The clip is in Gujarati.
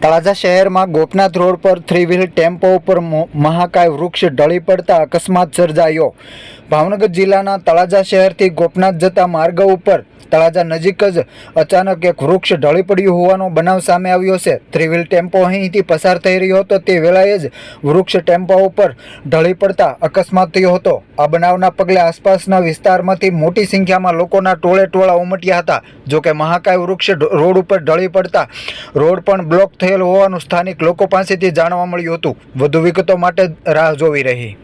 તળાજા શહેરમાં ગોપનાથ રોડ પર થ્રી વ્હીલ ટેમ્પો ઉપર મહાકાય વૃક્ષ ઢળી પડતા અકસ્માત સર્જાયો. ભાવનગર જિલ્લાના તળાજા શહેરથી ગોપનાથ જતા માર્ગ ઉપર તળાજા નજીક જ અચાનક એક વૃક્ષ ઢળી પડ્યું હોવાનો બનાવ સામે આવ્યો છે. થ્રી વ્હીલ ટેમ્પો અહીંથી પસાર થઈ રહ્યો હતો. તે વેળાએ જ વૃક્ષ ટેમ્પો ઉપર ઢળી પડતા અકસ્માત થયો હતો. આ બનાવના પગલે આસપાસના વિસ્તારમાંથી મોટી સંખ્યામાં લોકોના ટોળે ટોળા ઉમટ્યા હતા. જોકે મહાકાય વૃક્ષ રોડ ઉપર ઢળી પડતા રોડ પણ બ્લોક થયેલ હોવાનું સ્થાનિક લોકો પાસેથી જાણવા મળ્યું હતું. વધુ વિગતો માટે રાહ જોવી રહી.